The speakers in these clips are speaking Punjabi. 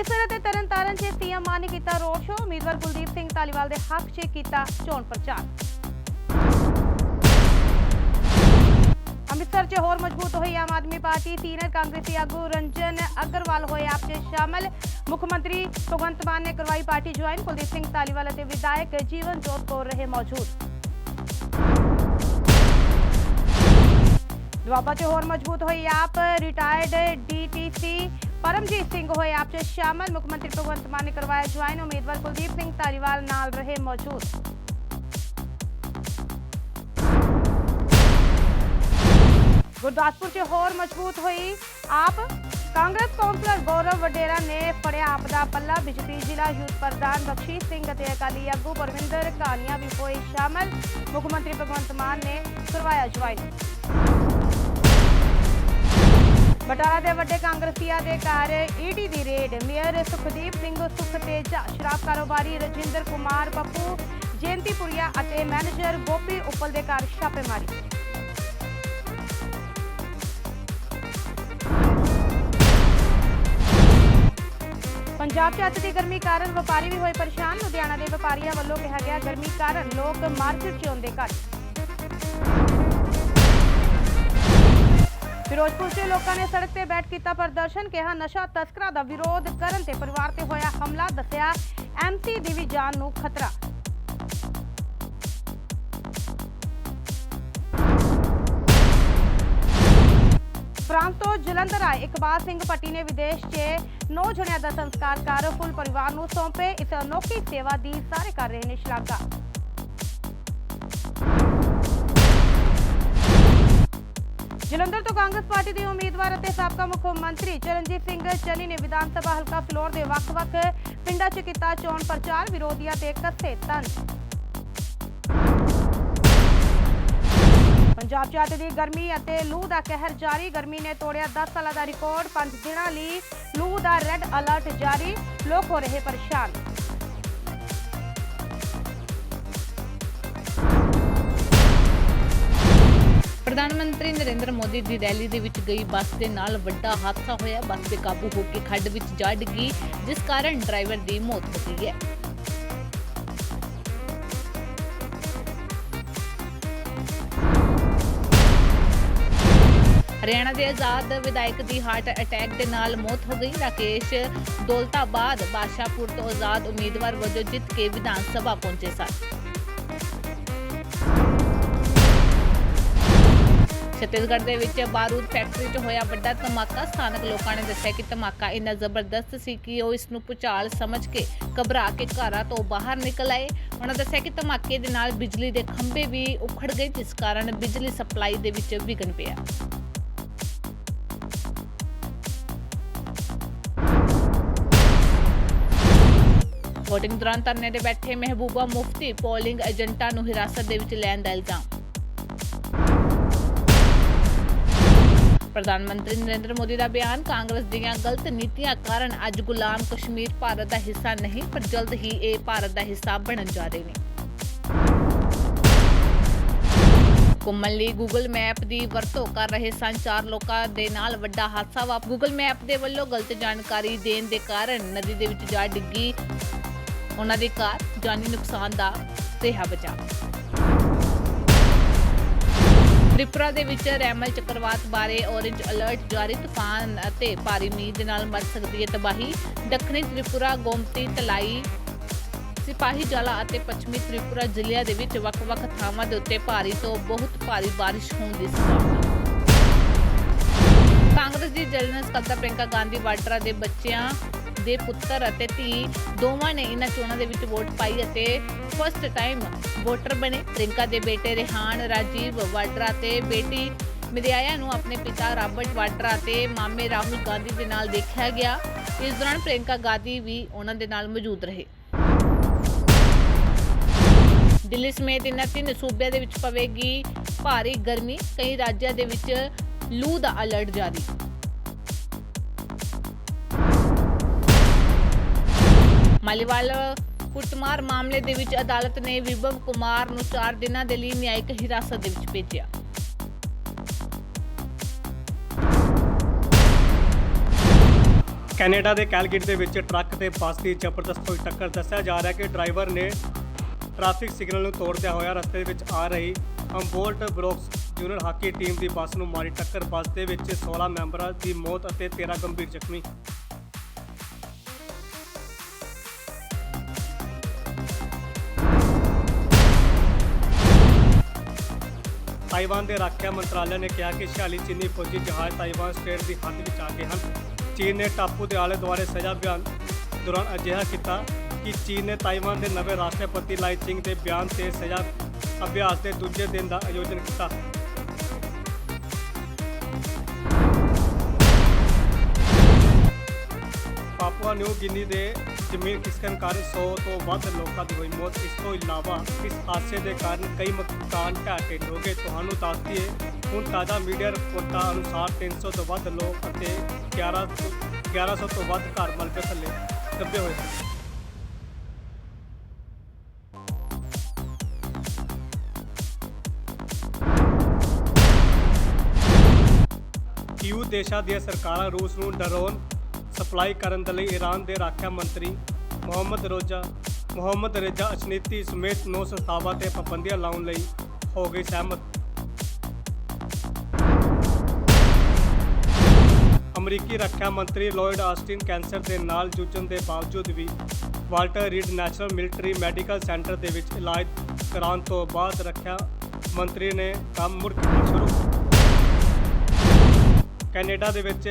ਅੰਮ੍ਰਿਤਸਰ ਅਤੇ ਤਰਨਤਾਰਨ 'ਚ ਸੀਐਮ ਮਾਨ ਨੇ ਕੀਤਾ ਰੋਡ ਸ਼ੋਅ। ਉਮੀਦਵਾਰ ਕੁਲਦੀਪ ਸਿੰਘ ਧਾਲੀਵਾਲ ਦੇ ਹੱਕ 'ਚ ਕੀਤਾ ਚੋਣ ਪ੍ਰਚਾਰ। ਅੰਮ੍ਰਿਤਸਰ 'ਚ ਹੋਰ ਮਜ਼ਬੂਤ ਹੋਈ ਆਮ ਆਦਮੀ ਪਾਰਟੀ, ਸੀਨੀਅਰ ਕਾਂਗਰਸੀ ਆਗੂ ਰੰਜਨ ਅਗਰਵਾਲ ਹੋਏ ਆਪ 'ਚ ਸ਼ਾਮਲ। ਮੁੱਖ ਮੰਤਰੀ ਭਗਵੰਤ ਮਾਨ ਨੇ ਕਰਵਾਈ ਪਾਰਟੀ ਜੁਆਇਨ। ਕੁਲਦੀਪ ਸਿੰਘ ਧਾਲੀਵਾਲ ਅਤੇ ਵਿਧਾਇਕ ਜੀਵਨ ਜੋਤ ਕੌਰ ਰਹੇ ਮੌਜੂਦ। ਦੁਆਬਾ 'ਚ ਹੋਰ ਮਜ਼ਬੂਤ ਹੋਈ ਆਪ ਰਿਟਾਇਰਡ ਡੀਟੀਸੀ ਪਰਮਜੀਤ ਸਿੰਘ ਹੋਏ ਆਪ 'ਚ ਸ਼ਾਮਲ। ਮੁੱਖ ਮੰਤਰੀ ਭਗਵੰਤ ਮਾਨ ਨੇ ਕਰਵਾਇਆ ਜੁਆਇਨ। ਉਮੀਦਵਾਰ ਕੁਲਦੀਪ ਸਿੰਘ ਧਾਲੀਵਾਲ ਨਾਲ ਰਹੇ ਮੌਜੂਦ। ਗੁਰਦਾਸਪੁਰ 'ਚ ਹੋਰ ਮਜ਼ਬੂਤ ਹੋਈ ਆਪ। ਕਾਂਗਰਸ ਕੌਂਸਲਰ ਗੌਰਵ ਵਡੇਰਾ ਨੇ ਫੜਿਆ ਆਪ ਦਾ ਪੱਲਾ। ਬਿਜਲੀ ਜ਼ਿਲ੍ਹਾ ਯੂਥ ਪ੍ਰਧਾਨ ਬਖਸ਼ੀਸ਼ ਸਿੰਘ ਅਤੇ ਅਕਾਲੀ ਆਗੂ ਪਰਵਿੰਦਰ ਕਾਨੀਆ ਵੀ ਹੋਏ ਸ਼ਾਮਲ। ਮੁੱਖ ਮੰਤਰੀ ਭਗਵੰਤ ਮਾਨ ਨੇ ਕਰਵਾਇਆ ਜੁਆਇਨ। ਬਟਾਲਾ ਦੇ ਵੱਡੇ ਕਾਂਗਰਸੀਆਂ ਦੇ ਘਰ ਈਡੀ ਦੀ ਰੇਡ। ਮੇਅਰ ਸੁਖਦੀਪ ਸਿੰਘ ਸੁਖਤੇਜਾ ਸ਼ਰਾਬ ਕਾਰੋਬਾਰੀ ਰਜਿੰਦਰ ਕੁਮਾਰ ਪੱਪੂ ਜੈਂਤੀਪੁਰੀਆ ਅਤੇ ਮੈਨੇਜਰ ਗੋਪੀ ਉੱਪਲ ਦੇ ਘਰ ਛਾਪੇਮਾਰੀ। ਪੰਜਾਬ 'ਚ ਅੱਜ ਦੀ ਗਰਮੀ ਕਾਰਨ ਵਪਾਰੀ ਵੀ ਹੋਏ ਪਰੇਸ਼ਾਨ। ਲੁਧਿਆਣਾ ਦੇ ਵਪਾਰੀਆਂ ਵੱਲੋਂ ਕਿਹਾ ਗਿਆ ਗਰਮੀ ਕਾਰਨ ਲੋਕ ਮਾਰਕੀਟ 'ਚ ਆਉਂਦੇ ਘੱਟ। ਫਿਰੋਜ਼ਪੁਰ 'ਚ ਲੋਕਾਂ ਨੇ ਸੜਕ ਤੇ ਬੈਠ ਕੀਤਾ ਪ੍ਰਦਰਸ਼ਨ, ਕਿਹਾ ਨਸ਼ਾ ਤਸਕਰਾਂ ਦਾ ਵਿਰੋਧ ਕਰਨ ਤੇ ਪਰਿਵਾਰ ਤੇ ਹੋਇਆ ਹਮਲਾ, ਦੱਸਿਆ ਐਮਸੀ ਦੀ ਵੀ ਜਾਨ ਨੂੰ ਖਤਰਾ। ਫਰਾਂਸ ਤੋਂ ਜਲੰਧਰ ਆਏ ਇਕਬਾਲ ਸਿੰਘ ਪੱਟੀ ਨੇ ਵਿਦੇਸ਼ 'ਚ ਨੌ ਜਣਿਆਂ ਦਾ ਸੰਸਕਾਰ ਕਰ, ਫੁੱਲ ਪਰਿਵਾਰ ਨੂੰ ਸੌਂਪੇ ਇਸ ਅਨੋਖੀ ਸੇਵਾ ਦੀ ਸਾਰੇ ਕਰ ਰਹੇ ਨੇ ਸ਼ਲਾਘਾ। ਜਲੰਧਰ ਤੋਂ ਕਾਂਗਰਸ ਪਾਰਟੀ ਦੇ ਉਮੀਦਵਾਰ ਅਤੇ ਸਾਬਕਾ ਮੁੱਖ ਮੰਤਰੀ ਚਰਨਜੀਤ ਸਿੰਘ ਚੰਨੀ ਨੇ ਵਿਧਾਨ ਸਭਾ ਹਲਕਾ ਫਲੋਰ ਦੇ ਵੱਖ-ਵੱਖ ਪਿੰਡਾਂ 'ਚ ਕੀਤਾ ਚੋਣ ਪ੍ਰਚਾਰ, ਵਿਰੋਧੀਆਂ ਤੇ ਕੱਸੇ ਤੰਨ। ਪੰਜਾਬ 'ਚ ਅੱਜ ਦੀ ਗਰਮੀ ਅਤੇ ਲੂ ਦਾ ਕਹਿਰ ਜਾਰੀ। ਗਰਮੀ ਨੇ ਤੋੜਿਆ 10 ਸਾਲਾਂ ਦਾ ਰਿਕਾਰਡ। 5 ਦਿਨਾਂ ਲਈ ਲੂ ਦਾ ਰੈੱਡ ਅਲਰਟ ਜਾਰੀ। ਲੋਕ ਹੋ ਰਹੇ ਪਰੇਸ਼ਾਨ। ਪ੍ਰਧਾਨ ਮੰਤਰੀ ਨਰਿੰਦਰ ਮੋਦੀ ਦੀ ਰੈਲੀ ਦੇ ਵਿੱਚ ਗਈ ਬੱਸ ਦੇ ਨਾਲ ਵੱਡਾ ਹਾਦਸਾ ਹੋਇਆ। ਬੱਸ ਬੇਕਾਬੂ ਹੋ ਕੇ ਖੱਡ ਵਿੱਚ ਜਾ ਡਿੱਗੀ, ਜਿਸ ਕਾਰਨ ਡਰਾਈਵਰ ਦੀ ਮੌਤ ਹੋ ਗਈ ਹੈ। ਹਰਿਆਣਾ ਦੇ ਆਜ਼ਾਦ ਵਿਧਾਇਕ ਦੀ ਹਾਰਟ ਅਟੈਕ ਦੇ ਨਾਲ ਮੌਤ ਹੋ ਗਈ। ਰਾਕੇਸ਼ ਦੌਲਤਾਬਾਦ, ਬਾਦਸ਼ਾਹਪੁਰ ਤੋਂ ਆਜ਼ਾਦ ਉਮੀਦਵਾਰ ਵਜੋਂ ਜਿੱਤ ਕੇ ਵਿਧਾਨ ਸਭਾ ਪਹੁੰਚੇ ਸਨ। ਛੱਤੀਸਗੜ੍ਹ ਦੇ ਵਿੱਚ ਬਾਰੂਦ ਫੈਕਟਰੀ 'ਚ ਹੋਇਆ ਵੱਡਾ ਧਮਾਕਾ। ਸਥਾਨਕ ਲੋਕਾਂ ਨੇ ਦੱਸਿਆ ਕਿ ਧਮਾਕਾ ਇੰਨਾ ਜ਼ਬਰਦਸਤ ਸੀ ਕਿ ਉਹ ਇਸ ਨੂੰ ਭੁਚਾਲ ਸਮਝ ਕੇ ਘਬਰਾ ਕੇ ਘਰਾਂ ਤੋਂ ਬਾਹਰ ਨਿਕਲ ਆਏ। ਉਹਨਾਂ ਦੱਸਿਆ ਕਿ ਧਮਾਕੇ ਦੇ ਨਾਲ ਬਿਜਲੀ ਦੇ ਖੰਭੇ ਵੀ ਉਖੜ ਗਏ, ਜਿਸ ਕਾਰਨ ਬਿਜਲੀ ਸਪਲਾਈ ਦੇ ਵਿੱਚ ਵਿਘਨ ਪਿਆ। VOTING ਦੌਰਾਨ ਧਰਨੇ ਤੇ ਬੈਠੇ ਮਹਿਬੂਬਾ ਮੁਫਤੀ, ਪੋਲਿੰਗ ਏਜੰਟਾਂ ਨੂੰ ਹਿਰਾਸਤ ਦੇ ਵਿੱਚ ਲੈਣ ਦਾ ਇਲਜ਼ਾਮ। ਪ੍ਰਧਾਨ ਮੰਤਰੀ ਨਰਿੰਦਰ ਮੋਦੀ ਦਾ ਬਿਆਨ, ਕਾਂਗਰਸ ਦੀਆਂ ਗਲਤ ਨੀਤੀਆਂ ਕਾਰਨ ਅੱਜ ਗੁਲਾਮ ਕਸ਼ਮੀਰ ਭਾਰਤ ਦਾ ਹਿੱਸਾ ਨਹੀਂ, ਪਰ ਜਲਦ ਹੀ ਇਹ ਭਾਰਤ ਦਾ ਹਿੱਸਾ ਬਣਨ ਜਾ ਰਹੇ ਨੇ। ਘੁੰਮਣ ਲਈ ਗੂਗਲ ਮੈਪ ਦੀ ਵਰਤੋਂ ਕਰ ਰਹੇ ਸਨ ਚਾਰ ਲੋਕਾਂ ਦੇ ਨਾਲ ਵੱਡਾ ਹਾਦਸਾ ਵਾਪ ਗੂਗਲ ਮੈਪ ਦੇ ਵੱਲੋਂ ਗਲਤ ਜਾਣਕਾਰੀ ਦੇਣ ਦੇ ਕਾਰਨ ਨਦੀ ਦੇ ਵਿੱਚ ਜਾ ਡਿੱਗੀ ਉਹਨਾਂ ਦੀ ਕਾਰ, ਜਾਨੀ ਨੁਕਸਾਨ ਦਾ ਰਿਹਾ ਬਚਾ। ਤ੍ਰਿਪੁਰਾ ਦੇ ਵਿੱਚ ਰੈਮਲ ਚੱਕਰਵਾਤ ਬਾਰੇ ਔਰੇਂਜ ਅਲਰਟ ਜਾਰੀ, ਤੂਫਾਨ ਅਤੇ ਭਾਰੀ ਮੀਂਹ ਦੇ ਨਾਲ ਮਚ ਸਕਦੀ ਹੈ ਤਬਾਹੀ। ਦੱਖਣੀ ਤ੍ਰਿਪੁਰਾ, ਗੋਮਤੀ, ਤਲਾਈ, ਸਿਪਾਹੀ ਜਲਾ ਅਤੇ ਪੱਛਮੀ ਤ੍ਰਿਪੁਰਾ ਜ਼ਿਲ੍ਹਿਆਂ ਦੇ ਵਿੱਚ ਵੱਖ-ਵੱਖ ਥਾਵਾਂ ਦੇ ਉੱਤੇ ਭਾਰੀ ਤੋਂ ਬਹੁਤ ਭਾਰੀ ਬਾਰਿਸ਼ ਹੋਣ ਦੀ ਸੰਭਾਵਨਾ। ਕਾਂਗਰਸ ਦੀ ਜਨਰਲ ਸਕੱਤਰ ਪ੍ਰਿੰਕਾ ਗਾਂਧੀ ਵਾਡਰਾ ਦੇ ਬੱਚਿਆਂ ਦੇ ਪੁੱਤਰ ਅਤੇ ਧੀ ਦੋਵਾਂ ਨੇ ਇਹਨਾਂ ਚੋਣਾਂ ਦੇ ਵਿੱਚ ਵੋਟ ਪਾਈ ਅਤੇ ਫਸਟ ਟਾਈਮ ਵੋਟਰ ਬਣੇ। ਪ੍ਰਿੰਕਾ ਦੇ ਬੇਟੇ ਰਿਹਾਨ, ਰਾਜੀਵ ਵਾਡਰਾ ਤੇ ਬੇਟੀ ਮਿਰਿਆਇਆ ਨੂੰ ਆਪਣੇ ਪਿਤਾ ਰਾਬਰਟ ਵਾਡਰਾ ਤੇ ਮਾਮੇ ਰਾਹੁਲ ਗਾਂਧੀ ਦੇ ਨਾਲ ਦੇਖਿਆ ਗਿਆ। ਇਸ ਦੌਰਾਨ ਪ੍ਰਿੰਕਾ ਗਾਂਧੀ ਵੀ ਉਹਨਾਂ ਦੇ ਨਾਲ ਮੌਜੂਦ ਰਹੇ। ਦਿੱਲੀ ਸਮੇਤ ਇਹਨਾਂ ਤਿੰਨ ਸੂਬਿਆਂ ਦੇ ਵਿੱਚ ਪਵੇਗੀ ਭਾਰੀ ਗਰਮੀ। ਕਈ ਰਾਜਾਂ ਦੇ ਵਿੱਚ ਲੂ ਦਾ ਅਲਰਟ ਜਾਰੀ। ਮਾਲੀਵਾਲ ਕੁੱਟਮਾਰ ਮਾਮਲੇ ਦੇ ਵਿੱਚ ਅਦਾਲਤ ਨੇ ਵਿਭਵ ਕੁਮਾਰ ਨੂੰ 4 ਦਿਨਾਂ ਦੇ ਲਈ ਨਿਆਇਕ ਹਿਰਾਸਤ ਦੇ ਵਿੱਚ ਭੇਜਿਆ। ਕੈਨੇਡਾ ਦੇ ਕੈਲਗੇਟ ਦੇ ਵਿੱਚ ਟਰੱਕ ਤੇ ਬੱਸ ਦੀ ਜ਼ਬਰਦਸਤ ਹੋਈ ਟੱਕਰ ਦੱਸਿਆ ਜਾ ਰਿਹਾ ਕਿ ਡਰਾਈਵਰ ਨੇ ਟ੍ਰੈਫਿਕ ਸਿਗਨਲ ਨੂੰ ਤੋੜਦਿਆਂ ਹੋਇਆ ਰਸਤੇ ਵਿੱਚ ਆ ਰਹੀ Humboldt Broncos junior hockey team ਦੀ ਬੱਸ ਨੂੰ ਮਾਰੀ ਟੱਕਰ। ਬੱਸ ਦੇ ਵਿੱਚ 16 ਮੈਂਬਰਾਂ ਦੀ ਮੌਤ ਅਤੇ 13 ਗੰਭੀਰ ਜ਼ਖਮੀ। ਤਾਈਵਾਨ ਦੇ ਰੱਖਿਆ ਮੰਤਰਾਲੇ ਨੇ ਕਿਹਾ ਕਿ 46 ਚੀਨੀ ਫੌਜੀ ਜਹਾਜ਼ ਤਾਈਵਾਨ ਸਟੇਟ ਦੀ ਹੱਦ ਵਿੱਚ ਆ ਗਏ ਹਨ। ਚੀਨ ਨੇ ਟਾਪੂ ਦੇ ਆਲੇ ਦੁਆਲੇ ਸਜ਼ਾ ਬਿਆਨ ਦੌਰਾਨ ਅਜਿਹਾ ਕੀਤਾ ਕਿ ਚੀਨ ਨੇ ਤਾਈਵਾਨ ਦੇ ਨਵੇਂ ਰਾਸ਼ਟਰਪਤੀ ਲਾਈ ਚਿੰਗ ਦੇ ਬਿਆਨ ਤੇ ਸਜ਼ਾ ਅਭਿਆਸ ਦੇ ਦੂਜੇ ਦਿਨ ਦਾ ਆਯੋਜਨ ਕੀਤਾ। ਪਾਪੂਆ ਨਿਊ ਗਿਨੀ ਦੇ ਜ਼ਮੀਨ ਖਿਸਕਣ ਕਾਰਨ 100 ਤੋਂ ਵੱਧ ਲੋਕਾਂ ਦੀ ਹੋਈ ਮੌਤ। ਇਸ ਤੋਂ ਇਲਾਵਾ ਇਸ ਹਾਦਸੇ ਦੇ ਕਾਰਨ ਕਈ ਮਕਾਨ ਢਹਿ ਢੇਰੀ ਹੋ ਗਏ। ਤੁਹਾਨੂੰ ਦੱਸ ਦਈਏ ਹੁਣ ਤਾਜ਼ਾ ਮੀਡੀਆ ਰਿਪੋਰਟਾਂ ਅਨੁਸਾਰ 300 ਤੋਂ ਵੱਧ ਲੋਕ ਅਤੇ 11 ਤੋਂ 1100 ਤੋਂ ਵੱਧ ਘਰ ਮਲਬੇ ਥੱਲੇ ਦੱਬੇ ਹੋਏ ਹਨ ਯੂ ਦੇਸ਼ਾਂ ਦੀਆਂ ਸਰਕਾਰਾਂ ਰੂਸ ਨੂੰ ਡਰੋਨ ਸਪਲਾਈ ਕਰਨ ਦੇ ਲਈ ਈਰਾਨ ਦੇ ਰੱਖਿਆ ਮੰਤਰੀ ਮੁਹੰਮਦ ਰੋਜ਼ਾ, ਮੁਹੰਮਦ ਰੇਜਾ ਅਸ਼ਨੀਤੀ ਸਮੇਤ ਨੌ ਸੰਸਥਾਵਾਂ ਤੇ ਪਾਬੰਦੀਆਂ ਲਾਉਣ ਲਈ ਹੋ ਗਈ ਸਹਿਮਤ। ਅਮਰੀਕੀ ਰੱਖਿਆ ਮੰਤਰੀ ਲੋਇਡ ਆਸਟਿਨ ਕੈਂਸਰ ਦੇ ਨਾਲ ਜੂਝਣ ਦੇ ਬਾਵਜੂਦ ਵੀ Walter Reed National Military Medical Center ਦੇ ਵਿੱਚ ਇਲਾਜ ਕਰਾਉਣ ਤੋਂ ਬਾਅਦ ਰੱਖਿਆ ਮੰਤਰੀ ਨੇ ਕੰਮ ਮੁੜ ਕੀਤਾ ਸ਼ੁਰੂ। ਕੈਨੇਡਾ ਦੇ ਵਿੱਚ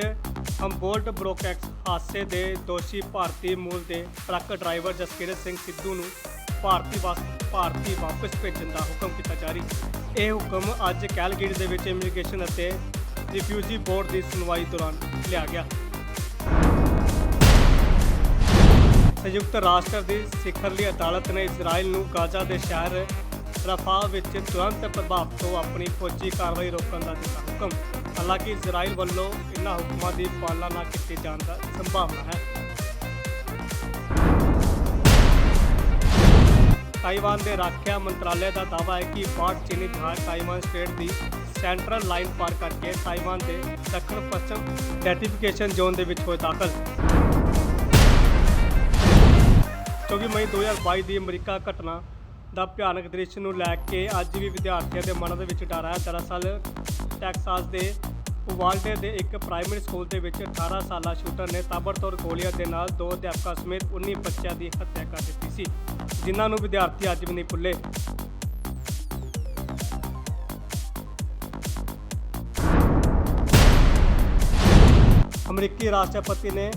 ਹੰਬੋਲਟ ਬਰੋਕੈਕਸ ਹਾਦਸੇ ਦੇ ਦੋਸ਼ੀ ਭਾਰਤੀ ਮੂਲ ਦੇ ਟਰੱਕ ਡਰਾਈਵਰ ਜਸਕੀਰਤ ਸਿੰਘ ਸਿੱਧੂ ਨੂੰ ਭਾਰਤੀ ਵਾਸ ਭਾਰਤੀ ਵਾਪਸ ਭੇਜਣ ਦਾ ਹੁਕਮ ਕੀਤਾ ਜਾਰੀ। ਇਹ ਹੁਕਮ ਅੱਜ ਕੈਲਗੇਟ ਦੇ ਵਿੱਚ ਇਮੀਗ੍ਰੇਸ਼ਨ ਅਤੇ ਰਿਫਿਊਜੀ ਬੋਰਡ ਦੀ ਸੁਣਵਾਈ ਦੌਰਾਨ ਲਿਆ ਗਿਆ। ਸੰਯੁਕਤ ਰਾਸ਼ਟਰ ਦੀ ਸਿਖਰਲੀ ਅਦਾਲਤ ਨੇ ਇਜ਼ਰਾਈਲ ਨੂੰ ਗਾਜ਼ਾ ਦੇ ਸ਼ਹਿਰ ਰਫਾ ਵਿੱਚ ਤੁਰੰਤ ਪ੍ਰਭਾਵ ਤੋਂ ਆਪਣੀ ਫੌਜੀ ਕਾਰਵਾਈ ਰੋਕਣ ਦਾ ਦਿੱਤਾ ਹੁਕਮ। ਹਾਲਾਂਕਿ ਇਜ਼ਰਾਈਲ ਵੱਲੋਂ ਇਨ੍ਹਾਂ ਹੁਕਮਾਂ ਦੀ ਪਾਲਣਾ ਨਾ ਕੀਤੀ ਜਾਣ ਦਾ ਸੰਭਾਵਨਾ ਹੈ। ਤਾਈਵਾਨ ਦੇ ਰੱਖਿਆ ਮੰਤਰਾਲੇ ਦਾ ਦਾਅਵਾ ਹੈ ਕਿ 62 ਚੀਨੀ ਜਹਾਜ਼ ਤਾਈਵਾਨ ਸਟੇਟ ਦੀ ਸੈਂਟਰਲ ਲਾਈਨ ਪਾਰ ਕਰਕੇ ਤਾਈਵਾਨ ਦੇ ਦੱਖਣ ਪੱਛਮ ਡੈਟੀਫਿਕੇਸ਼ਨ ਜ਼ੋਨ ਦੇ ਵਿੱਚ ਹੋਏ ਦਾਖਲ। ਕਿਉਂਕਿ ਮਈ 2022 ਦੀ ਅਮਰੀਕਾ ਘਟਨਾ ਦਾ ਭਿਆਨਕ ਦ੍ਰਿਸ਼ ਨੂੰ ਲੈ ਕੇ ਅੱਜ ਵੀ ਵਿਦਿਆਰਥੀਆਂ ਦੇ ਮਨਾਂ ਦੇ ਵਿੱਚ ਡਰ ਹੈ। ਦਰਅਸਲ, ਟੈਕਸਾਸ ਦੇ ਉਵਾਲਡੇ ਦੇ ਇੱਕ ਪ੍ਰਾਇਮਰੀ ਸਕੂਲ ਦੇ ਵਿੱਚ 18 ਸਾਲਾ ਸ਼ੂਟਰ ਨੇ ਤਾਬੜਤੋੜ ਗੋਲੀਆਂ ਦੇ ਨਾਲ ਦੋ ਅਧਿਆਪਕਾਂ ਸਮੇਤ 19 ਬੱਚਿਆਂ ਦੀ ਹੱਤਿਆ ਕਰ ਦਿੱਤੀ ਸੀ, ਜਿਨ੍ਹਾਂ ਨੂੰ ਵਿਦਿਆਰਥੀ ਅੱਜ ਵੀ ਨਹੀਂ ਭੁੱਲੇ। ਅਮਰੀਕੀ ਰਾਸ਼ਟਰਪਤੀ ਨੇ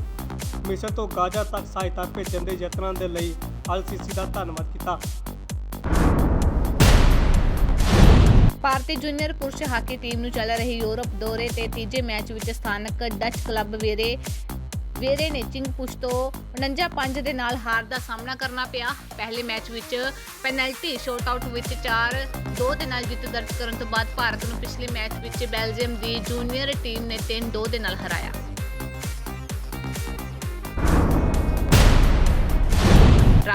ਮਿਸਰ ਤੋਂ ਗਾਜ਼ਾ ਤੱਕ ਸਹਾਇਤਾ ਭੇਜਣ ਦੇ ਯਤਨਾਂ ਦੇ ਲਈ ਅਲ ਸੀਸੀ ਦਾ ਧੰਨਵਾਦ ਕੀਤਾ। ਭਾਰਤੀ ਜੂਨੀਅਰ ਪੁਰਸ਼ ਹਾਕੀ ਟੀਮ ਨੂੰ ਚੱਲ ਰਹੀ ਯੂਰਪ ਦੌਰੇ ਤੇ ਤੀਜੇ ਮੈਚ ਵਿੱਚ ਸਥਾਨਕ ਡੱਚ ਕਲੱਬ ਵੇਰੇ ਵੇਰੇ ਨੇ ਚਿੰਗਪੁਸ਼ ਤੋਂ 49-5 ਦੇ ਨਾਲ ਹਾਰ ਦਾ ਸਾਹਮਣਾ ਕਰਨਾ ਪਿਆ। ਪਹਿਲੇ ਮੈਚ ਵਿੱਚ ਪੈਨਲਟੀ ਸ਼ਾਟਆਊਟ ਵਿੱਚ 4-2 ਦੇ ਨਾਲ ਜਿੱਤ ਦਰਜ ਕਰਨ ਤੋਂ ਬਾਅਦ ਭਾਰਤ ਨੂੰ ਪਿਛਲੇ ਮੈਚ ਵਿੱਚ ਬੈਲਜੀਅਮ ਦੀ ਜੂਨੀਅਰ ਟੀਮ ਨੇ 3-2 ਦੇ ਨਾਲ ਹਰਾਇਆ।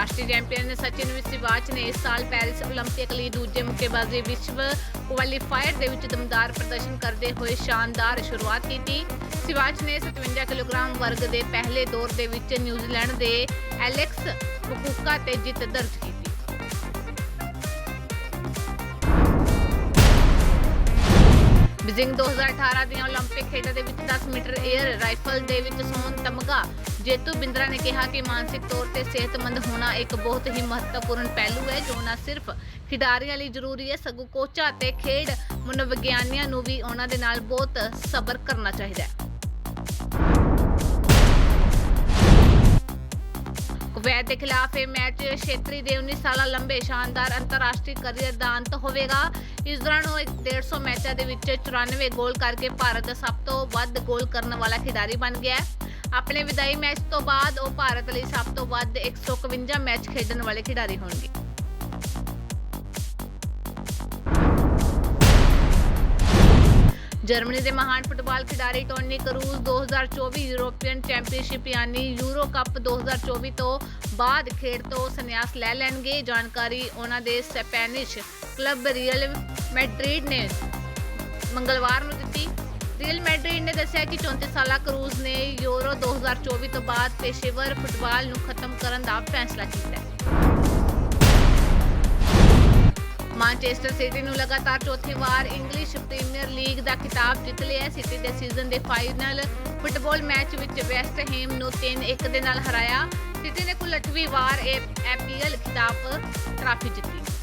ਰਾਸ਼ਟਰੀ ਚੈਂਪੀਅਨ ਸਚਿਨ ਵਿਸਵਾਚ ਨੇ ਇਸ ਸਾਲ ਪੈਰਿਸ 올림픽 ਲਈ ਦੂਜੇ ਮੁੱਕੇਬਾਜ਼ੀ ਵਿਸ਼ਵ ਕੁਆਲੀਫਾਇਰ ਦੇ ਵਿੱਚ ਦਮਦਾਰ ਪ੍ਰਦਰਸ਼ਨ ਕਰਦੇ ਹੋਏ ਸ਼ਾਨਦਾਰ ਸ਼ੁਰੂਆਤ ਕੀਤੀ। ਸਿਵਾਚ ਨੇ 57 ਕਿਲੋਗ੍ਰਾਮ ਵਰਗ ਦੇ ਪਹਿਲੇ ਦੌਰ ਦੇ ਵਿੱਚ ਨਿਊਜ਼ੀਲੈਂਡ ਦੇ ਐਲੈਕਸ ਬਕੂਕਾ ਤੇ ਜਿੱਤ ਦਰਜ ਕੀਤੀ। ਬੀਜ਼ਿੰਗ 2018 ਦੀਆਂ 올림픽 ਖੇਡਾਂ ਦੇ ਵਿੱਚ 10 ਮੀਟਰ 에ਅਰ ਰਾਈਫਲ ਦੇ ਵਿੱਚ ਸੋਨ ਤਮਗਾ। ਜੇਤੂ ਬਿੰਦਰਾ ਨੇ ਕਿਹਾ ਕਿ ਮਾਨਸਿਕ ਤੌਰ ਤੇ ਸਿਹਤਮੰਦ ਹੋਣਾ ਇੱਕ ਬਹੁਤ ਹੀ ਮਹੱਤਵਪੂਰਨ ਪਹਿਲੂ ਹੈ, ਜੋ ਨਾ ਸਿਰਫ ਖਿਡਾਰੀਆਂ ਲਈ ਜ਼ਰੂਰੀ ਹੈ, ਸਗੋਂ ਕੋਚਾਂ ਅਤੇ ਖੇਡ ਮਨੋਵਿਗਿਆਨੀਆਂ ਨੂੰ ਵੀ ਉਹਨਾਂ ਦੇ ਨਾਲ ਬਹੁਤ ਸਬਰ ਕਰਨਾ ਚਾਹੀਦਾ ਹੈ। ਕੁਵੈਤ ਦੇ ਖਿਲਾਫ ਇਹ ਮੈਚ ਛੇਤਰੀ ਦੇ 19 ਸਾਲਾ ਲੰਬੇ ਸ਼ਾਨਦਾਰ ਅੰਤਰਰਾਸ਼ਟਰੀ ਕਰੀਅਰ ਦਾ ਅੰਤ ਹੋਵੇਗਾ। ਇਸ ਦੌਰਾਨ ਉਹ ਇੱਕ 150 ਮੈਚਾਂ ਦੇ ਵਿੱਚ 94 ਗੋਲ ਕਰਕੇ ਭਾਰਤ ਦਾ ਸਭ ਤੋਂ ਵੱਧ ਗੋਲ ਕਰਨ ਵਾਲਾ ਖਿਡਾਰੀ ਬਣ ਗਿਆ ਹੈ। ਆਪਣੇ ਵਿਦਾਈ ਮੈਚ ਤੋਂ ਬਾਅਦ ਉਹ ਭਾਰਤ ਲਈ ਸਭ ਤੋਂ ਵੱਧ 151 ਮੈਚ ਖੇਡਣ ਵਾਲੇ ਖਿਡਾਰੀ ਹੋਣਗੇ। ਜਰਮਨੀ ਦੇ ਮਹਾਨ ਫੁੱਟਬਾਲ ਖਿਡਾਰੀ ਟੋਨੀ ਕਰੂਜ਼ 2024 ਯੂਰੋਪੀਅਨ ਚੈਂਪੀਅਨਸ਼ਿਪ ਯਾਨੀ ਯੂਰੋ ਕੱਪ 2024 ਤੋਂ ਬਾਅਦ ਖੇਡ ਤੋਂ ਸੰਨਿਆਸ ਲੈ ਲੈਣਗੇ। ਜਾਣਕਾਰੀ ਉਹਨਾਂ ਦੇ ਸਪੈਨਿਸ਼ ਕਲੱਬ ਰੀਅਲ ਮੈਡਰਿਡ ਨੇ ਮੰਗਲਵਾਰ ਨੂੰ ਦਿੱਤੀ। ਰੀਅਲ ਮੈਡਰਿਡ ਨੇ ਦੱਸਿਆ ਕਿ 34 ਸਾਲਾ ਕਰੂਜ਼ ਨੇ ਯੂਰੋ 2024 ਤੋਂ ਬਾਅਦ ਪੇਸ਼ੇਵਰ ਫੁੱਟਬਾਲ ਨੂੰ ਖਤਮ ਕਰਨ ਦਾ ਫੈਸਲਾ ਕੀਤਾ ਹੈ। ਮਾਂਚੈਸਟਰ ਸਿਟੀ ਨੂੰ ਲਗਾਤਾਰ ਚੌਥੀ ਵਾਰ ਇੰਗਲਿਸ਼ ਪ੍ਰੀਮੀਅਰ ਲੀਗ ਦਾ ਖਿਤਾਬ ਜਿੱਤ ਲਿਆ ਸਿਟੀ ਦੇ ਸੀਜ਼ਨ ਦੇ ਫਾਈਨਲ ਫੁੱਟਬਾਲ ਮੈਚ ਵਿੱਚ ਵੈਸਟ ਹੈਮ ਨੂੰ 3-1 ਦੇ ਨਾਲ ਹਰਾਇਆ। ਸਿਟੀ ਨੇ ਕੁੱਲ 8ਵੀਂ ਵਾਰ ਇਹ ਐਪੀਐਲ ਖਿਤਾਬ ਟਰਾਫੀ ਜਿੱਤੀ।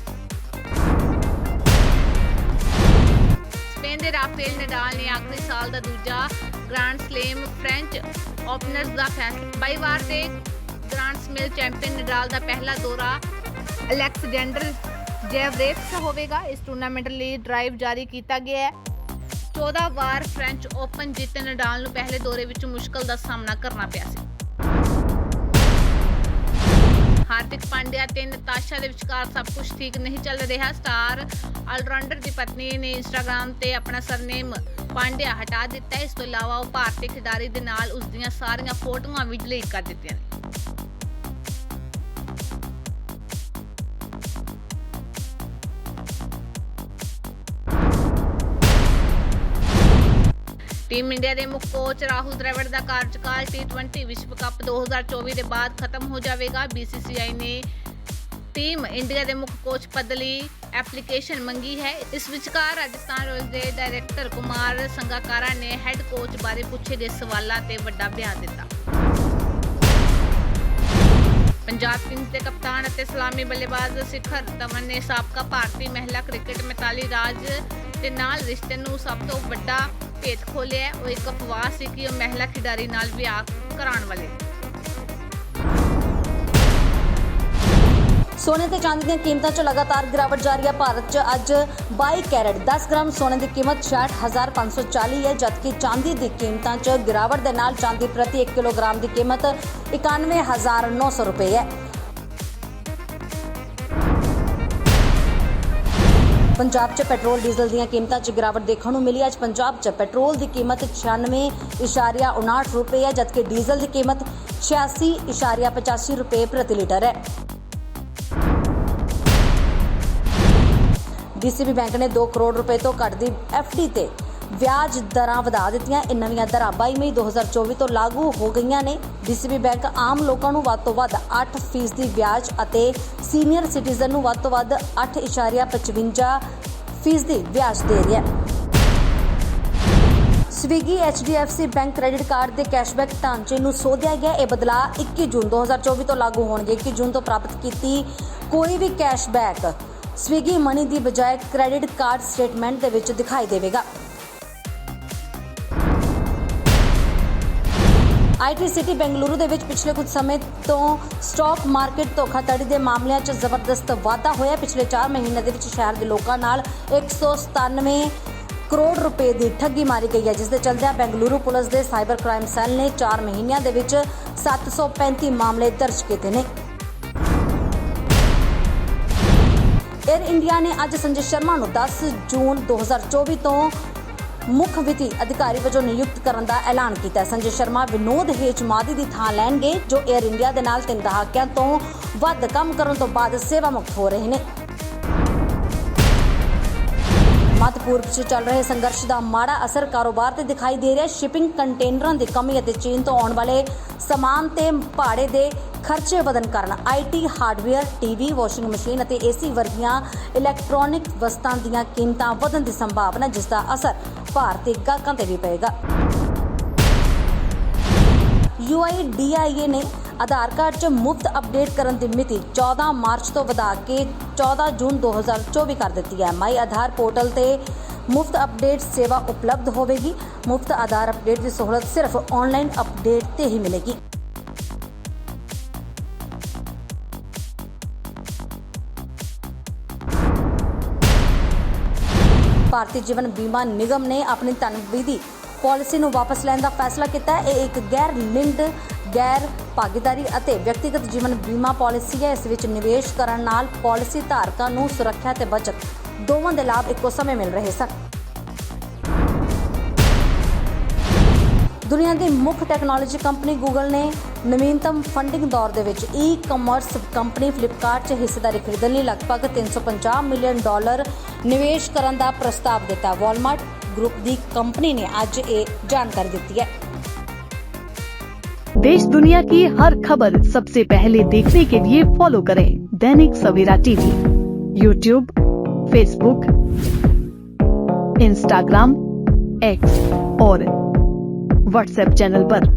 ਸਪੇਨ ਦੇ ਰਾਫੇਲ ਨਡਾਲ ਨੇ ਆਖਰੀ ਸਾਲ ਦਾ ਦੂਜਾ ਗ੍ਰਾਂਡ ਸਲੇਮ ਫ੍ਰੈਂਚ ਓਪਨਰਸ ਦਾ ਫੈਸਲਾ 22 ਵਾਰ ਦੇ ਗ੍ਰਾਂਡ ਸਮੇਲ ਚੈਂਪੀਅਨ ਨਡਾਲ ਦਾ ਪਹਿਲਾ ਦੌਰਾ ਅਲੈਕਸਜੈਂਡਰ ਜੈਵਰੇਵਸ ਹੋਵੇਗਾ। ਇਸ ਟੂਰਨਾਮੈਂਟ ਲਈ ਡਰਾਈਵ ਜਾਰੀ ਕੀਤਾ ਗਿਆ ਹੈ। 14 ਵਾਰ ਫ੍ਰੈਂਚ ਓਪਨ ਜਿੱਤੇ ਨਡਾਲ ਨੂੰ ਪਹਿਲੇ ਦੌਰੇ ਵਿੱਚ ਮੁਸ਼ਕਲ ਦਾ ਸਾਹਮਣਾ ਕਰਨਾ ਪਿਆ ਸੀ। ਹਾਰਦਿਕ ਪਾਂਡਿਆ ਤੇ ਨਤਾਸ਼ਾ ਦੇ ਵਿਚਕਾਰ ਸਭ ਕੁਝ ਠੀਕ ਨਹੀਂ ਚੱਲ ਰਿਹਾ। ਸਟਾਰ ਆਲਰਾਊਂਡਰ ਦੀ ਪਤਨੀ ਨੇ ਇੰਸਟਾਗ੍ਰam ਤੇ ਆਪਣਾ ਸਰਨੇਮ ਪਾਂਡਿਆ ਹਟਾ ਦਿੱਤਾ। ਇਸ ਤੋਂ ਇਲਾਵਾ ਉਹ ਭਾਰਤੀ ਖਿਡਾਰੀ ਦੇ ਨਾਲ ਉਸ ਦੀਆਂ ਸਾਰੀਆਂ ਫੋਟੋਆਂ ਵੀ ਡਿਲੀਟ ਕਰ ਦਿੱਤੀਆਂ ਨੇ। ਟੀਮ ਇੰਡੀਆ ਦੇ ਮੁੱਖ ਕੋਚ ਰਾਹੁਲ ਦ੍ਰਵਿੜ ਦਾ ਕਾਰਜਕਾਲ T20 ਵਿਸ਼ਵ ਕੱਪ 2024 ਦੇ ਬਾਅਦ ਖਤਮ ਹੋ ਜਾਵੇਗਾ। BCCI ਨੇ ਟੀਮ ਇੰਡੀਆ ਦੇ ਮੁੱਖ ਕੋਚ ਪਦ ਲਈ ਐਪਲੀਕੇਸ਼ਨ ਮੰਗੀ ਹੈ। ਇਸ ਵਿਚਕਾਰ ਰਾਜਸਥਾਨ ਰਾਇਲਸ ਦੇ ਡਾਇਰੈਕਟਰ ਕੁਮਾਰ ਸੰਗਾਕਾਰਾ ਨੇ ਹੈੱਡ ਕੋਚ ਬਾਰੇ ਪੁੱਛੇ ਗਏ ਸਵਾਲਾਂ ਤੇ ਵੱਡਾ ਬਿਆਨ ਦਿੱਤਾ। ਪੰਜਾਬ ਕਿੰਗਸ ਦੇ ਕਪਤਾਨ ਅਤੇ ਸਲਾਮੀ ਬੱਲੇਬਾਜ਼ ਸਿਖਰ ਧਵਨ ਨੇ ਸਾਬਕਾ ਭਾਰਤੀ ਮਹਿਲਾ ਕ੍ਰਿਕਟ ਮਿਤਾਲੀ ਰਾਜ ਦੇ ਨਾਲ ਰਿਸ਼ਤੇ ਨੂੰ ਸਭ ਤੋਂ ਵੱਡਾ ਭੇਤ ਖੋਲ੍ਹਿਆ ਉਹ ਇੱਕ ਅਫਵਾਹ ਸੀ ਕਿ ਉਹ ਮਹਿਲਾ ਖਿਡਾਰੀ ਨਾਲ ਵਿਆਹ ਕਰਾਉਣ ਵਾਲੇ। ਸੋਨੇ ਤੇ ਚਾਂਦੀ ਦੀਆਂ ਕੀਮਤਾਂ 'ਚ ਲਗਾਤਾਰ ਗਿਰਾਵਟ ਜਾਰੀ ਹੈ ਭਾਰਤ 'ਚ। ਅੱਜ 22 ਕੈਰਟ 10 ਗ੍ਰਾਮ ਸੋਨੇ ਦੀ ਕੀਮਤ 66540 ਹੈ, ਜਦਕਿ ਚਾਂਦੀ ਦੀ ਕੀਮਤਾਂ 'ਚ ਗਿਰਾਵਟ ਦੇ ਨਾਲ ਚਾਂਦੀ ਪ੍ਰਤੀ 1 ਕਿਲੋਗ੍ਰਾਮ ਦੀ ਕੀਮਤ 91900 ਰੁਪਏ ਹੈ। ਪੰਜਾਬ 'ਚ ਪੈਟਰੋਲ, ਡੀਜ਼ਲ ਦੀਆਂ ਕੀਮਤਾਂ 'ਚ ਗਿਰਾਵਟ ਦੇਖਣ ਨੂੰ ਮਿਲੀ। ਅੱਜ ਪੰਜਾਬ 'ਚ ਪੈਟਰੋਲ ਦੀ ਕੀਮਤ 96.59 ਰੁਪਏ ਹੈ, ਜਦਕਿ ਡੀਜ਼ਲ ਦੀ ਕੀਮਤ 86.85 ਰੁਪਏ ਪ੍ਰਤੀ ਲੀਟਰ ਹੈ। ਡੀਸੀਬੀ ਬੈਂਕ ਨੇ 2 ਕਰੋੜ ਰੁਪਏ ਤੋਂ ਘੱਟ ਦੀ ਡੀ ਤੇ ਵਿਆਜ ਦਰਾਂ ਵਧਾ ਦਿੱਤੀਆਂ। ਇਹ ਨਵੀਆਂ ਦਰਾਂ 22 ਮਈ 2024 ਤੋਂ ਲਾਗੂ ਹੋ ਗਈਆਂ ਨੇ। ਡੀਸੀਬੀ ਬੈਂਕ ਆਮ ਲੋਕਾਂ ਨੂੰ ਵੱਧ ਤੋਂ ਵੱਧ 8% ਦੀ ਵਿਆਜ ਅਤੇ ਸੀਨੀਅਰ ਸਿਟੀਜ਼ਨ ਨੂੰ ਵੱਧ ਤੋਂ ਵੱਧ 8.55% ਦੀ ਵਿਆਜ ਦੇ ਰਹੀ ਹੈ। Swiggy HDFC bank credit card ਦੇ ਕੈਸ਼ਬੈਕ ਢਾਂਚੇ ਨੂੰ ਸੋਧਿਆ ਗਿਆ। ਇਹ ਬਦਲਾਅ 21 ਜੂਨ 2024 ਤੋਂ ਲਾਗੂ ਹੋਣਗੇ। 21 ਜੂਨ ਤੋਂ ਪ੍ਰਾਪਤ ਕੀਤੀ ਕੋਈ ਵੀ ਕੈਸ਼ਬੈਕ ਸਵੀਗੀ ਮਨੀ ਦੀ ਬਜਾਏ ਕ੍ਰੈਡਿਟ ਕਾਰਡ ਸਟੇਟਮੈਂਟ ਦੇ ਵਿੱਚ ਦਿਖਾਈ ਦੇਵੇਗਾ। ਆਈਟੀ ਸਿਟੀ ਬੈਂਗਲੁਰੂ ਦੇ ਵਿੱਚ ਪਿਛਲੇ ਕੁਝ ਸਮੇਂ ਤੋਂ ਸਟਾਕ ਮਾਰਕੀਟ ਧੋਖਾਧੜੀ ਦੇ ਮਾਮਲਿਆਂ 'ਚ ਜ਼ਬਰਦਸਤ ਵਾਧਾ ਹੋਇਆ। ਪਿਛਲੇ 4 ਮਹੀਨੇ ਦੇ ਵਿੱਚ ਸ਼ਹਿਰ ਦੇ ਲੋਕਾਂ ਨਾਲ 197 ਕਰੋੜ ਰੁਪਏ ਦੀ ਠੱਗੀ ਮਾਰੀ ਗਈ ਹੈ, ਜਿਸ ਦੇ ਚਲਦਿਆਂ ਬੈਂਗਲੁਰੂ ਪੁਲਿਸ ਦੇ ਸਾਈਬਰ ਕ੍ਰਾਈਮ ਸੈੱਲ ਨੇ 4 ਮਹੀਨਿਆਂ ਦੇ ਵਿੱਚ 735 ਮਾਮਲੇ ਦਰਜ ਕੀਤੇ ਨੇ। 에ਅਰ ਇੰਡੀਆ ਨੇ ਅੱਜ ਸੰਜੇ ਸ਼ਰਮਾ ਨੂੰ 10 ਜੂਨ 2024 ਤੋਂ ਮੁੱਖ ਵਿੱਤੀ ਅਧਿਕਾਰੀ ਵਜੋਂ ਨਿਯੁਕਤ ਕਰਨ ਦਾ ਐਲਾਨ ਕੀਤਾ ਸੰਜੇ ਸ਼ਰਮਾ ਵਿਨੋਦ ਹੇਚਮਾਦੀ ਦੀ ਥਾਂ ਲੈਣਗੇ, ਜੋ 에ਅਰ ਇੰਡੀਆ ਦੇ ਨਾਲ ਤਿੰਨ ਦਹਾਕਿਆਂ ਤੋਂ ਵੱਧ ਕੰਮ ਕਰਨ ਤੋਂ ਬਾਅਦ ਸੇਵਾ ਮੁਕਤ ਹੋ ਰਹੇ ਨੇ। ਮੱਧ ਪੂਰਬ 'ਚ ਚੱਲ ਰਹੇ ਸੰਘਰਸ਼ ਦਾ ਮਾੜਾ ਅਸਰ ਕਾਰੋਬਾਰ ਤੇ ਦਿਖਾਈ ਦੇ ਰਿਹਾ। ਸ਼ਿਪਿੰਗ ਕੰਟੇਨਰਾਂ ਦੀ ਕਮੀ ਅਤੇ ਚੀਨ ਤੋਂ ਆਉਣ ਵਾਲੇ ਸਮਾਨ ਤੇ ਭਾੜੇ ਦੇ ਖਰਚੇ ਵਧਣ ਕਾਰਨ IT hardware TV washing machine ਅਤੇ ਏਸੀ ਵਰਗੀਆਂ ਇਲੈਕਟ੍ਰੋਨਿਕ ਵਸਤਾਂ ਦੀਆਂ ਕੀਮਤਾਂ ਵਧਣ ਦੀ ਸੰਭਾਵਨਾ ਜਿਸ ਦਾ ਅਸਰ ਭਾਰਤੀ ਗਾਹਕਾਂ ਤੇ ਵੀ ਪਏਗਾ। UIDAI ਨੇ ਆਧਾਰ ਕਾਰਡ 'ਚ ਮੁਫਤ ਅਪਡੇਟ ਕਰਨ ਦੀ ਮਿਤੀ 14 ਮਾਰਚ ਤੋਂ ਵਧਾ ਕੇ 14 ਜੂਨ 2024 ਕਰ ਦਿੱਤੀ ਹੈ। ਮਾਈ ਆਧਾਰ ਪੋਰਟਲ ਤੇ ਮੁਫਤ ਅਪਡੇਟ ਸੇਵਾ ਉਪਲਬਧ ਹੋਵੇਗੀ। ਮੁਫਤ ਆਧਾਰ ਅਪਡੇਟ ਦੀ ਸਹੂਲਤ ਸਿਰਫ ਆਨਲਾਈਨ ਅਪਡੇਟ ਤੇ ਹੀ ਮਿਲੇਗੀ। ਭਾਰਤੀ ਜੀਵਨ ਬੀਮਾ ਨਿਗਮ ਨੇ ਆਪਣੀ ਧਨਵਿਧੀ ਪਾਲਿਸੀ ਨੂੰ ਵਾਪਸ ਲੈਣ ਦਾ ਫੈਸਲਾ ਕੀਤਾ ਹੈ। ਇਹ ਇੱਕ ਗੈਰ ਲਿੰਕਡ ਗੈਰ ਭਾਗੀਦਾਰੀ ਅਤੇ ਵਿਅਕਤੀਗਤ ਜੀਵਨ ਬੀਮਾ ਪਾਲਿਸੀ ਹੈ। ਇਸ ਵਿੱਚ ਨਿਵੇਸ਼ ਕਰਨ ਨਾਲ ਪਾਲਿਸੀ ਧਾਰਕਾਂ ਨੂੰ ਸੁਰੱਖਿਆ ਤੇ ਬਚਤ ਦੋਵਾਂ ਦੇ ਲਾਭ ਇੱਕੋ ਸਮੇਂ ਮਿਲ ਰਹੇ ਸਨ। ਦੁਨੀਆ ਦੀ ਮੁੱਖ ਟੈਕਨੋਲੋਜੀ ਕੰਪਨੀ ਗੂਗਲ ਨੇ ਨਵੀਨਤਮ ਫੰਡਿੰਗ ਦੌਰ ਦੇ ਵਿੱਚ ਈ-ਕਮਰਸ ਕੰਪਨੀ ਫਲਿੱਪਕਾਰਟ 'ਚ ਹਿੱਸੇਦਾਰੀ ਖਰੀਦਣ ਲਈ ਲਗਭਗ 350 ਮਿਲੀਅਨ ਡਾਲਰ ਨਿਵੇਸ਼ ਕਰਨ ਦਾ ਪ੍ਰਸਤਾਵ ਦਿੱਤਾ ਵਾਲਮਾਰਟ ਗਰੁੱਪ ਦੀ ਕੰਪਨੀ ਨੇ ਅੱਜ ਇਹ ਜਾਣਕਾਰੀ ਦਿੱਤੀ ਹੈ देश दुनिया की हर खबर सबसे पहले देखने के लिए फॉलो करें Dainik Savera TV YouTube Facebook Instagram X और व्हाट्सएप चैनल पर।